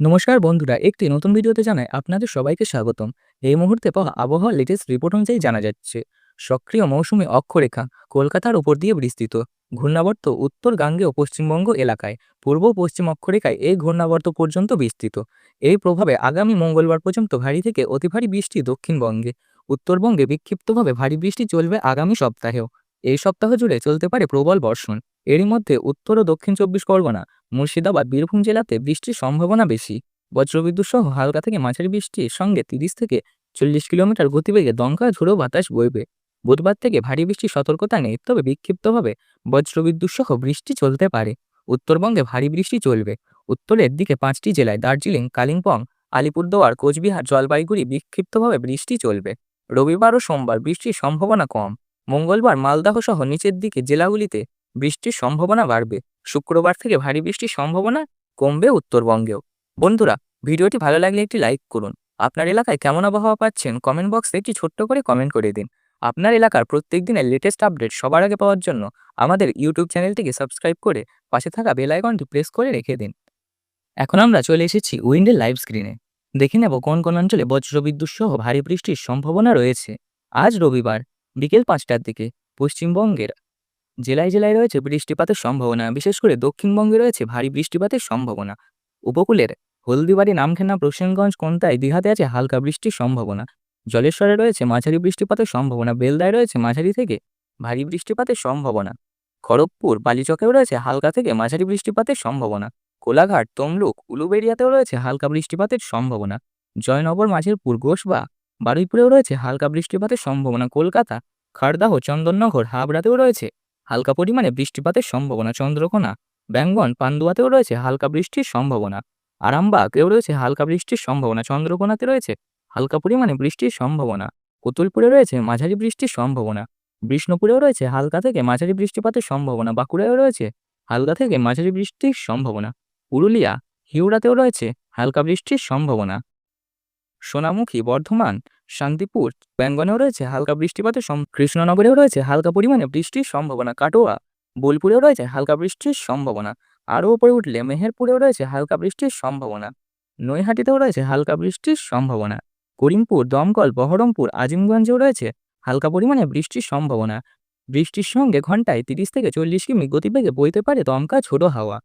নমস্কার বন্ধুরা, একটি নতুন ভিডিওতে জানাই আপনাদের সবাইকে স্বাগতম। এই মুহূর্তে পাওয়া আবহাওয়ার লেটেস্ট রিপোর্ট অনুযায়ী জানা যাচ্ছে, সক্রিয় মৌসুমী অক্ষরেখা কলকাতার উপর দিয়ে বিস্তৃত। ঘূর্ণাবর্ত উত্তর গাঙ্গে ও পশ্চিমবঙ্গ এলাকায়, পূর্ব পশ্চিম অক্ষরেখায় এই ঘূর্ণাবর্ত পর্যন্ত বিস্তৃত। এই প্রভাবে আগামী মঙ্গলবার পর্যন্ত ভারী থেকে অতি ভারী বৃষ্টি দক্ষিণবঙ্গে, উত্তরবঙ্গে বিক্ষিপ্তভাবে ভারী বৃষ্টি চলবে আগামী সপ্তাহেও। এই সপ্তাহ জুড়ে চলতে পারে প্রবল বর্ষণ। এরই মধ্যে উত্তর ও দক্ষিণ চব্বিশ পরগনা মুর্শিদাবাদ, বীরভূম জেলাতে বৃষ্টির সম্ভাবনা বেশি। বজ্রবিদ্যুৎ সহ হালকা থেকে মাঝারি বৃষ্টির সঙ্গে তিরিশ থেকে চল্লিশ কিলোমিটার গতিবেগে দমকা ঝোড়ো বাতাস বইবে। বুধবার থেকে ভারী বৃষ্টির সতর্কতা নেই, তবে বিক্ষিপ্তভাবে বজ্রবিদ্যুৎ সহ বৃষ্টি চলতে পারে। উত্তরবঙ্গে ভারী বৃষ্টি চলবে। উত্তরের দিকে পাঁচটি জেলায় দার্জিলিং, কালিম্পং, আলিপুরদুয়ার, কোচবিহার, জলপাইগুড়ি বিক্ষিপ্তভাবে বৃষ্টি চলবে। রবিবার ও সোমবার বৃষ্টির সম্ভাবনা কম। মঙ্গলবার মালদাহ সহ নিচের দিকে জেলাগুলিতে বৃষ্টির সম্ভাবনা বাড়বে। শুক্রবার থেকে ভারী বৃষ্টির সম্ভাবনা কমবে উত্তরবঙ্গেও। বন্ধুরা, ভিডিওটি ভালো লাগলে একটি লাইক করুন। আপনার এলাকায় কেমন আবহাওয়া পাচ্ছেন কমেন্ট বক্সে একটি ছোট্ট করে কমেন্ট করে দিন। আপনার এলাকার প্রত্যেক দিনের লেটেস্ট আপডেট সবার আগে পাওয়ার জন্য আমাদের ইউটিউব চ্যানেলটিকে সাবস্ক্রাইব করে পাশে থাকা বেল আইকনটি প্রেস করে রেখে দিন। এখন আমরা চলে এসেছি উইন্ডের লাইভ স্ক্রিনে দেখে নেব কোন কোন অঞ্চলে বজ্রবিদ্যুৎ সহ ভারী বৃষ্টির সম্ভাবনা রয়েছে। আজ রবিবার, বিকেল পাঁচটার দিকে, পশ্চিমবঙ্গের জেলায় জেলায় রয়েছে বৃষ্টিপাতের সম্ভাবনা। বিশেষ করে দক্ষিণবঙ্গে রয়েছে ভারী বৃষ্টিপাতের সম্ভাবনা। উপকূলের হলদিবাড়ি নামখানা প্রসেনগঞ্জ কোনটায় দীঘাতে আছে হালকা বৃষ্টির সম্ভাবনা। জলেশ্বরে রয়েছে মাঝারি বৃষ্টিপাতের সম্ভাবনা। বেলদায় রয়েছে মাঝারি থেকে ভারী বৃষ্টিপাতের সম্ভাবনা। খড়গপুর, বালিচকেও রয়েছে হালকা থেকে মাঝারি বৃষ্টিপাতের সম্ভাবনা। কোলাঘাট, তমলুক, উলুবেড়িয়াতেও রয়েছে হালকা বৃষ্টিপাতের সম্ভাবনা। জয়নগর মাঝেরপুর গোসবা বারুইপুরেও রয়েছে হালকা বৃষ্টিপাতের সম্ভাবনা। কলকাতা, খাড়দাহ, চন্দননগর, হাবড়াতেও রয়েছে হালকা পরিমাণে বৃষ্টিপাতের সম্ভাবনা চন্দ্রকোনা, ব্যাঙ্গন, পান্ডুয়াতেও রয়েছে হালকা বৃষ্টির সম্ভাবনা, আরামবাগেও রয়েছে হালকা বৃষ্টির সম্ভাবনা, চন্দ্রকোনাতে রয়েছে হালকা পরিমাণে বৃষ্টির সম্ভাবনা, কতুলপুরে রয়েছে মাঝারি বৃষ্টির সম্ভাবনা, বিষ্ণুপুরেও রয়েছে হালকা থেকে মাঝারি বৃষ্টিপাতের সম্ভাবনা, বাঁকুড়ায়ও রয়েছে হালকা থেকে মাঝারি বৃষ্টির সম্ভাবনা, পুরুলিয়া হিওড়াতেও রয়েছে হালকা বৃষ্টির সম্ভাবনা। সোনামুখী, বর্ধমান শান্তিপুর ব্যাঙ্গনেও রয়েছে হালকা বৃষ্টিপাতের সম, কৃষ্ণনগরেও রয়েছে হালকা পরিমাণে বৃষ্টির সম্ভাবনা, কাটোয়া, বোলপুরেও রয়েছে হালকা বৃষ্টির সম্ভাবনা, আরও উপরে উঠলে মেহেরপুরেও রয়েছে হালকা বৃষ্টির সম্ভাবনা, নৈহাটিতেও রয়েছে হালকা বৃষ্টির সম্ভাবনা, করিমপুর, দমকল, বহরমপুর, আজিমগঞ্জেও রয়েছে হালকা পরিমাণে বৃষ্টির সম্ভাবনা, বৃষ্টির সঙ্গে ঘন্টায় তিরিশ থেকে চল্লিশ কিমি গতিবেগে বইতে পারে দমকা ছোট হাওয়া,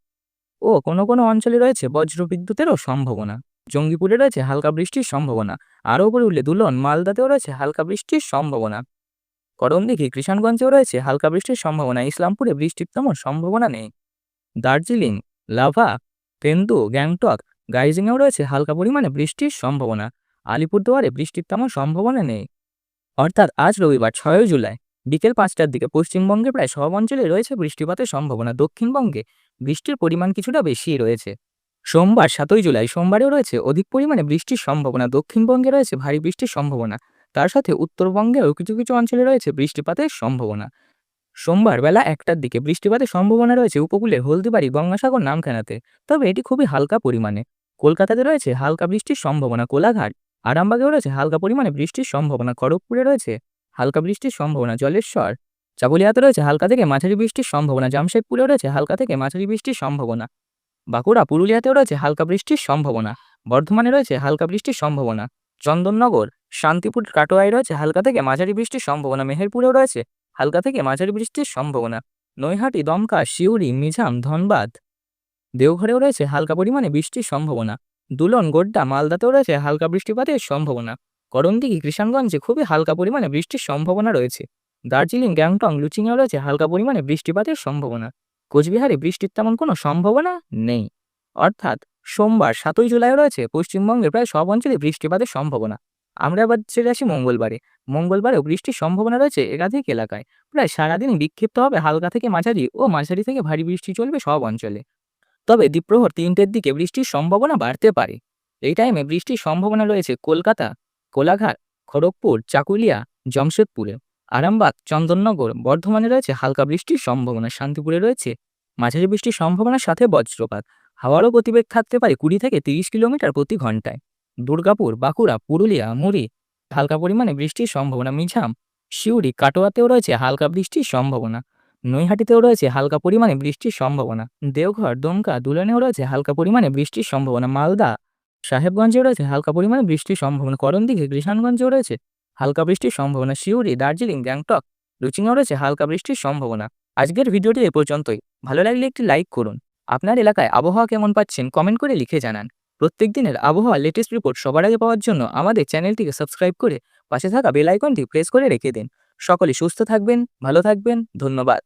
ও কোনো কোনো অঞ্চলে রয়েছে বজ্রবিদ্যুতেরও সম্ভাবনা। জঙ্গিপুরে রয়েছে হালকা বৃষ্টির সম্ভাবনা। আরও উপরে উঠলে দুলন, মালদাতেও রয়েছে হালকা বৃষ্টির সম্ভাবনা। করমদিঘি কৃষাণগঞ্জেও রয়েছে হালকা বৃষ্টির সম্ভাবনা। ইসলামপুরে বৃষ্টির তেমন সম্ভাবনা নেই। দার্জিলিং, লাভা, তেন্দু, গ্যাংটক, গাইজিংয়েও রয়েছে হালকা পরিমাণে বৃষ্টির সম্ভাবনা। আলিপুরদুয়ারে বৃষ্টির তেমন সম্ভাবনা নেই। অর্থাৎ আজ রবিবার, ছয়ই জুলাই, বিকেল পাঁচটার দিকে পশ্চিমবঙ্গে প্রায় সব অঞ্চলে রয়েছে বৃষ্টিপাতের সম্ভাবনা। দক্ষিণবঙ্গে বৃষ্টির পরিমাণ কিছুটা বেশিই রয়েছে। সোমবার, সাতই জুলাই সোমবারেও রয়েছে অধিক পরিমাণে বৃষ্টির সম্ভাবনা। দক্ষিণবঙ্গে রয়েছে ভারী বৃষ্টির সম্ভাবনা। তার সাথে উত্তরবঙ্গেও কিছু কিছু অঞ্চলে রয়েছে বৃষ্টিপাতের সম্ভাবনা। সোমবার বেলা একটার দিকে বৃষ্টিপাতের সম্ভাবনা রয়েছে উপকূলের হলদিবাড়ি, গঙ্গাসাগর, নামখানাতে। তবে এটি খুবই হালকা পরিমাণে। কলকাতাতে রয়েছে হালকা বৃষ্টির সম্ভাবনা, কোলাঘাট। আরামবাগেও রয়েছে হালকা পরিমাণে বৃষ্টির সম্ভাবনা। খড়গপুরে রয়েছে হালকা বৃষ্টির সম্ভাবনা, জলেশ্বর। চাকুলিয়াতে রয়েছে হালকা থেকে মাঝারি বৃষ্টির সম্ভাবনা। জামশেদপুরেও রয়েছে হালকা থেকে মাঝারি বৃষ্টির সম্ভাবনা। বাঁকুড়া, পুরুলিয়াতেও রয়েছে হালকা বৃষ্টির সম্ভাবনা, বর্ধমানে রয়েছে হালকা বৃষ্টির সম্ভাবনা, চন্দননগর, শান্তিপুর, কাটোয়ায় রয়েছে হালকা থেকে মাঝারি বৃষ্টির সম্ভাবনা, মেহেরপুরেও রয়েছে হালকা থেকে মাঝারি বৃষ্টির সম্ভাবনা, নৈহাটি, দমকা শিউরি মিঝাম, ধনবাদ, দেওঘরেও রয়েছে হালকা পরিমাণে বৃষ্টির সম্ভাবনা, দুলন, গোড্ডা, মালদাতেও রয়েছে হালকা বৃষ্টিপাতের সম্ভাবনা, করণদিঘি, কৃষাণগঞ্জে খুবই হালকা পরিমাণে বৃষ্টির সম্ভাবনা রয়েছে, দার্জিলিং গ্যাংটং লুচিংয়েও রয়েছে হালকা পরিমাণে বৃষ্টিপাতের সম্ভাবনা। কোচবিহারে বৃষ্টির তেমন কোনো সম্ভাবনা নেই। অর্থাৎ সোমবার সাতই জুলাই রয়েছে পশ্চিমবঙ্গের প্রায় সব অঞ্চলে বৃষ্টিপাতের সম্ভাবনা। আমরা এবার চলে আসি মঙ্গলবারে। মঙ্গলবারেও বৃষ্টির সম্ভাবনা রয়েছে একাধিক এলাকায়। প্রায় সারাদিন বিক্ষিপ্ত হবে হালকা থেকে মাঝারি ও মাঝারি থেকে ভারী বৃষ্টি চলবে সব অঞ্চলে। তবে দ্বীপ্রহর তিনটের দিকে বৃষ্টির সম্ভাবনা বাড়তে পারে। এই টাইমে বৃষ্টির সম্ভাবনা রয়েছে কলকাতা, কোলাঘাট, খড়গপুর, চাকুলিয়া, জমশেদপুরে। আরামবাগ, চন্দননগর, বর্ধমানে রয়েছে হালকা বৃষ্টির সম্ভাবনা, শান্তিপুরে রয়েছে মাঝারি বৃষ্টির সম্ভাবনার সাথে বজ্রপাত। হাওয়ারও গতিবেগ থাকতে পারে কুড়ি থেকে তিরিশ কিলোমিটার প্রতি ঘন্টায়। দুর্গাপুর, বাঁকুড়া, পুরুলিয়া, মুড়ি, হালকা পরিমাণে বৃষ্টির সম্ভাবনা, মিঝাম শিউরি কাটোয়াতেও রয়েছে হালকা বৃষ্টির সম্ভাবনা। নৈহাটিতেও রয়েছে হালকা পরিমাণে বৃষ্টির সম্ভাবনা। দেওঘর, দমকা, দুলনেও রয়েছে হালকা পরিমাণে বৃষ্টির সম্ভাবনা। মালদা, সাহেবগঞ্জেও রয়েছে হালকা পরিমাণে বৃষ্টির সম্ভাবনা। করণদিঘি কৃষাণগঞ্জেও রয়েছে হালকা বৃষ্টির সম্ভাবনা। শিউরি দার্জিলিং, গ্যাংটক রুচিংয়েও রয়েছে হালকা বৃষ্টির সম্ভাবনা। আজকের ভিডিওটি এ পর্যন্তই। ভালো লাগলে একটি লাইক করুন। আপনার এলাকায় আবহাওয়া কেমন পাচ্ছেন কমেন্ট করে লিখে জানান। প্রত্যেক দিনের আবহাওয়া লেটেস্ট রিপোর্ট সবার আগে পাওয়ার জন্য আমাদের চ্যানেলটিকে সাবস্ক্রাইব করে পাশে থাকা বেলাইকনটি প্রেস করে রেখে দিন। সকলে সুস্থ থাকবেন, ভালো থাকবেন, ধন্যবাদ।